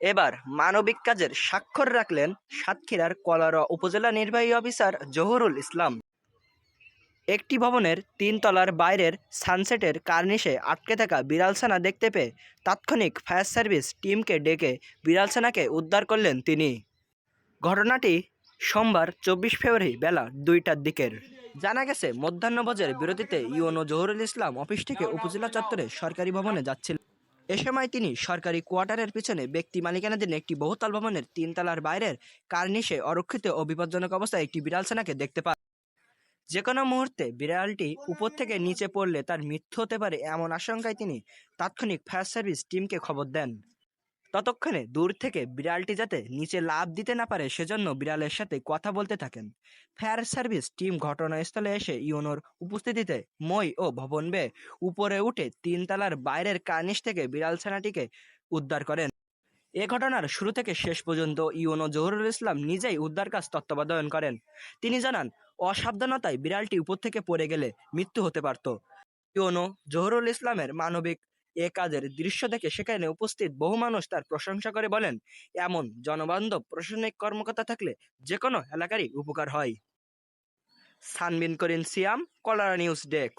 এবার মানবিক কাজের স্বাক্ষর রাখলেন সাতক্ষীরার কলারোয়া উপজেলা নির্বাহী অফিসার জহুরুল ইসলাম। একটি ভবনের তিন তলার বাইরের সানসেটের কার্নিশে আটকে থাকা বিড়ালছানা দেখতে পেয়ে তাৎক্ষণিক ফায়ার সার্ভিস টিমকে ডেকে বিড়ালছানাকে উদ্ধার করলেন তিনি। ঘটনাটি সোমবার চব্বিশ ফেব্রুয়ারি বেলা দুইটার দিকের। জানা গেছে, মধ্যাহ্নভোজের বিরতিতে ইউনো জহুরুল ইসলাম অফিস থেকে উপজেলা চত্বরে সরকারি ভবনে যাচ্ছিল এ সময় তিনি সরকারি কোয়ার্টারের পিছনে ব্যক্তি মালিকানাধীন একটি বহুতল ভবনের তিনতলার বাইরের কার্নিশে অরক্ষিত ও বিপজ্জনক অবস্থায় একটি বিড়াল সেনাকে দেখতে পান। যে কোনো মুহূর্তে বিড়ালটি উপর থেকে নিচে পড়লে তার মৃত্যু হতে পারে এমন আশঙ্কায় তিনি তাৎক্ষণিক ফায়ার সার্ভিস টিমকে খবর দেন। ততক্ষণে দূর থেকে বিড়ালটি যাতে নিচে লাভ দিতে না পারে সেজন্য বিড়ালের সাথে কথা বলতে থাকেন। ফায়ার সার্ভিস টিম ঘটনাস্থলে এসে ইউনোর উপস্থিতিতে মই ও ভবন বেয়ে উপরে উঠে তিনতলার বাইরের কার্নিশ থেকে বিড়াল ছানাটিকে উদ্ধার করেন। এ ঘটনার শুরু থেকে শেষ পর্যন্ত ইউনো জহুরুল ইসলাম নিজেই উদ্ধার কাজ তত্ত্বাবধান করেন। তিনি জানান, অসাবধানতায় বিড়ালটি উপর থেকে পড়ে গেলে মৃত্যু হতে পারত। ইউনো জহুরুল ইসলামের মানবিক এ কাজের দৃশ্য দেখে সেখানে উপস্থিত বহু মানুষ তার প্রশংসা করে বলেন, এমন জনবান্ধব প্রশাসনিক কর্মকর্তা থাকলে যে কোনো এলাকারই উপকার হয়। সানবিন করিন সিয়াম, কলারা নিউজ ডেস্ক।